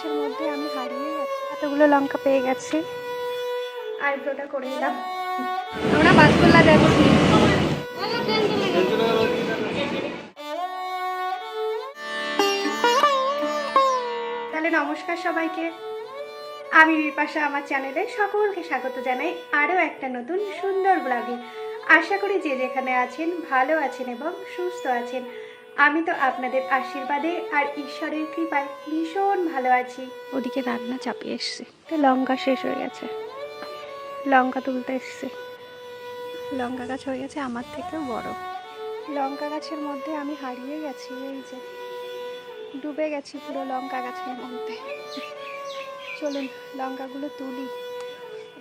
গাছের মধ্যে আমি হারিয়ে গেছি। এতগুলো লঙ্কা পেয়ে গেছি। আইব্রোটা করে দিলাম আমরা বাসগোল্লা যাচ্ছি তাহলে নমস্কার সবাইকে। আমি বিপাশা, আমার চ্যানেলে সকলকে স্বাগত জানাই আরও একটা নতুন সুন্দর ব্লগে। আশা করি যে যেখানে আছেন ভালো আছেন এবং সুস্থ আছেন। আমি তো আপনাদের আশীর্বাদে আর ঈশ্বরের কৃপায় ভীষণ ভালো আছি। ওদিকে রান্না চাপিয়ে এসছে। লঙ্কা শেষ হয়ে গেছে। লঙ্কা তুলতে এসছে। লঙ্কা গাছ হয়ে গেছে আমার থেকেও বড়। লঙ্কা গাছের মধ্যে আমি হারিয়ে গেছি এই যে। ডুবে গেছি পুরো লঙ্কা গাছের মধ্যে। চলুন লঙ্কাগুলো তুলি।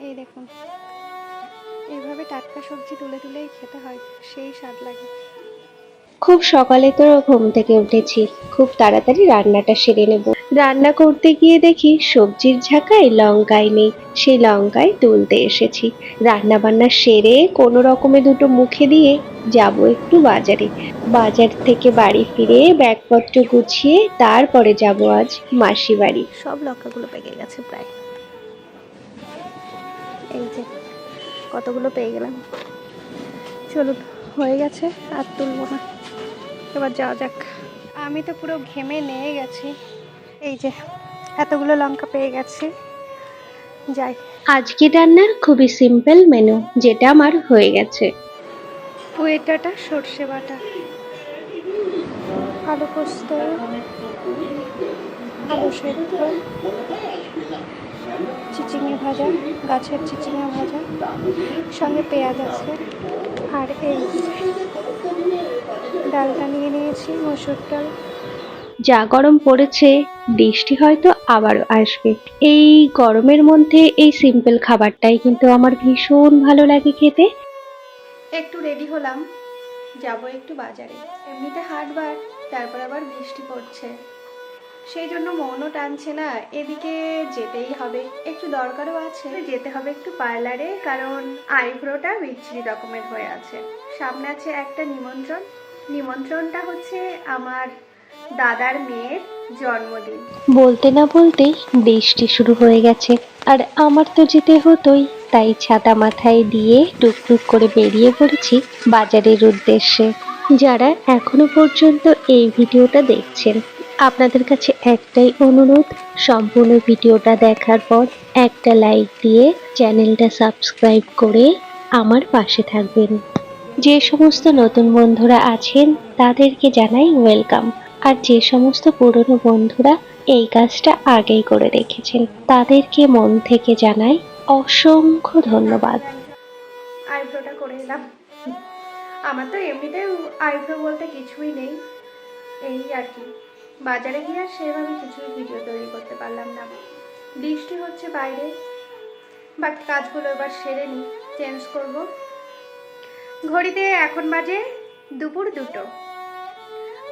এই দেখুন। এইভাবে টাটকা সবজি তুলে তুলেই খেতে হয় সেই স্বাদ লাগে। খুব সকালে তো ঘুম থেকে উঠেছি। খুব তাড়াতাড়ি রান্নাটা সেরে নেব। রান্না করতে গিয়ে দেখি সবজির ঝাঁকায় লঙ্কাই নেই। সেই লঙ্কায় তুলতে এসেছি। রান্না বান্না সেরে কোনো রকমে দুটো মুখে দিয়ে যাব একটু বাজারে। বাজার থেকে বাড়ি ফিরে ব্যাগপত্র গুছিয়ে তারপরে যাব আজ মাসি বাড়ি। সব লঙ্কাগুলো পেকে গেছে প্রায়। এই যে, কতগুলো পেয়ে গেলাম। চলুন, হয়ে গেছে, আর তুলবো না। এবার যাওয়া যাক। আমি তো পুরো ঘেমে নিয়ে গেছি। এই যে এতগুলো লঙ্কা পেয়ে গেছি। যাই। আজকে রান্নার খুবই সিম্পল মেনু যেটা আমার হয়ে গেছে। ওয়েটাটা সর্ষে বাটা। আলু পোস্ত আলু সেদ্ধ চিচিঙে ভাজা গাছের চিচিঙে ভাজা সঙ্গে পেঁয়াজ আছে। আর এই ডালটা নিয়ে নিয়েছি মসুর ডাল যা গরম পড়েছে বৃষ্টি হয়তো আবারও আসবে। এই গরমের মধ্যে এই সিম্পল খাবারটাই কিন্তু আমার ভীষণ ভালো লাগে খেতে। একটু রেডি হলাম। যাব একটু বাজারে। এমনিতে হাটবার তারপর আবার বৃষ্টি পড়ছে। সেই জন্য মনও টানছে না এদিকে যেতেই হবে। একটু দরকারও আছে। যেতে হবে একটু পার্লারে কারণ আইব্রোটা বিচ্ছিরি রকমের হয়ে আছে। সামনে আছে একটা নিমন্ত্রণ নিমন্ত্রণটা হচ্ছে আমার দাদার মেয়ের জন্মদিন। বলতে না বলতেই বৃষ্টি শুরু হয়ে গেছে। আর আমার তো যেতে হতোই, তাই ছাতা মাথায় দিয়ে টুকটুক করে বেরিয়ে পড়েছি বাজারের উদ্দেশ্যে। যারা এখনও পর্যন্ত এই ভিডিওটা দেখছেন, আপনাদের কাছে একটাই অনুরোধ, সম্পূর্ণ ভিডিওটা দেখার পর একটা লাইক দিয়ে চ্যানেলটা সাবস্ক্রাইব করে আমার পাশে থাকবেন। যে সমস্ত নতুন বন্ধুরা আছেন, তাদেরকে জানাই ওয়েলকাম আর যে সমস্ত পুরনো বন্ধুরা এই কাজটা আগেই করে রেখেছেন, তাদেরকে মন থেকে জানাই অসংখ্য ধন্যবাদ। আইব্রোটা করে আমার তো এমনিতে আইব্রো বলতে কিছুই নেই। এই আর কি। বাজারে গিয়ে আর সেভাবে কিছুই ভিডিও তৈরি করতে পারলাম না। বৃষ্টি হচ্ছে বাইরে। বাট কাজগুলো এবার সেরে নিই। চেঞ্জ করব। ঘড়িতে এখন বাজে দুপুর দুটো।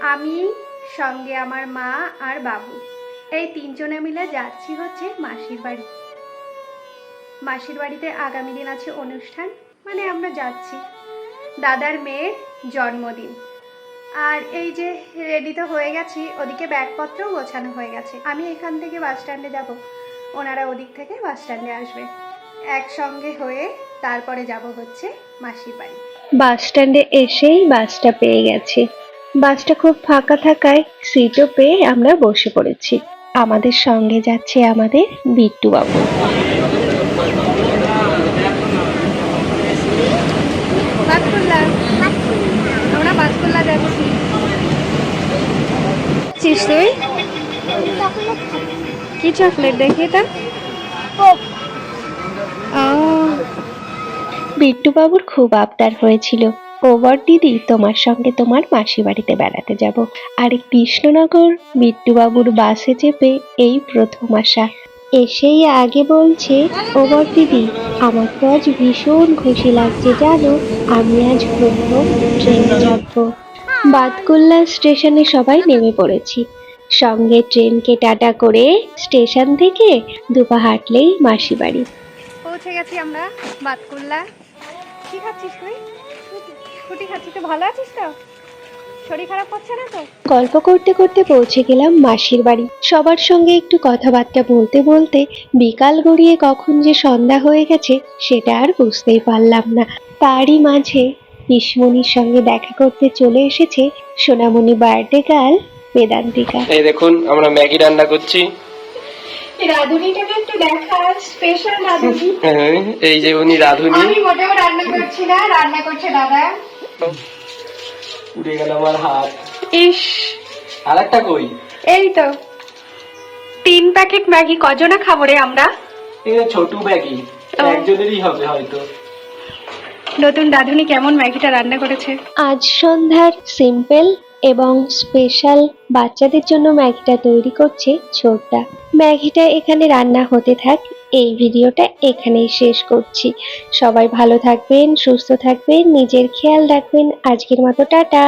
আমি, সঙ্গে আমার মা আর বাবু। এই তিনজনে মিলে যাচ্ছি হচ্ছে মাসির বাড়ি। মাসির বাড়িতে আগামী দিন আছে অনুষ্ঠান মানে আমরা যাচ্ছি। দাদার মেয়ের জন্মদিন। আর এই যে রেডি তো হয়ে গেছি, ওদিকে ব্যাগপত্রও গোছানো হয়ে গেছে। আমি এখান থেকে বাস স্ট্যান্ডে যাব। ওনারা ওদিক থেকে বাস স্ট্যান্ডে আসবে। একসঙ্গে হয়ে তারপরে যাব হচ্ছে মাসির বাড়ি। বাস স্ট্যান্ডে এসেই বাসটা পেয়ে গেছি। বাসটা খুব ফাঁকা থাকায় সিটও পেয়ে আমরা বসে পড়েছি। আমাদের সঙ্গে যাচ্ছে আমাদের বিট্টু বাবু। আমরা বাসকুল্লা যাচ্ছি। চিস তুই কি চকলেট দেখি এটা? বিট্টু বাবুর খুব আবদার হয়েছিল। ওবর দিদি, তোমার সঙ্গে তোমার মাসি বাড়িতে বেড়াতে যাব। আর কৃষ্ণনগর বিট্টু বাবুর বাসে চেপে এই প্রথম আসা। এসেই আগে বলছে ওবর দিদি আমার তো আজ ভীষণ খুশি লাগছে, জানো, আমি আজ প্রথম ট্রেনে চাপবো বাতকুল্লা স্টেশনে সবাই নেমে পড়েছি। সঙ্গে ট্রেনকে টাটা করে স্টেশন থেকে দুপা হাঁটলেই মাসি বাড়ি পৌঁছে গেছি আমরা, বাতকুল্লা। কি খাচ্ছিস তুই? ফুটি খাচ্ছিস তো ভালো আছিস তো? শরীর খারাপ করছে না তো? গল্প করতে করতে পৌঁছে গেলাম মাসির বাড়ি। সবার সঙ্গে একটু কথাবার্তা বলতে বলতে বিকাল গড়িয়ে কখন যে সন্ধ্যা হয়ে গেছে সেটা আর বুঝতেই পারলাম না। তারই মাঝে পিসমণির সঙ্গে দেখা করতে চলে এসেছে সোনামণি বার্থডে গার্ল বেদান্তিকা। এই দেখুন আমরা ম্যাগি রান্না করছি। রাঁধুনিটাকে একটু দেখা স্পেশাল রাঁধুনি। এই যে উনি রাঁধুনি। আমি মোটেও রান্না করছি না রান্না করছে দাদা। উড়ে গেল আমার হাত। ইস। আর একটা কই? এই তো। তিন প্যাকেট ম্যাগি কজনা খাব রে আমরা? ছোট ম্যাগি। একজনেরই হবে হয়তো। নতুন রাঁধুনি কেমন ম্যাগিটা রান্না করেছে? আজ সন্ধ্যার সিম্পল এবং স্পেশাল বাচ্চাদের জন্য ম্যাগিটা তৈরি করছে ছোটটা। ম্যাগিটা এখানে রান্না হতে থাক, এই ভিডিওটা এখানেই শেষ করছি। সবাই ভালো থাকবেন, সুস্থ থাকবেন, নিজের খেয়াল রাখবেন। আজকের মতো, টাটা।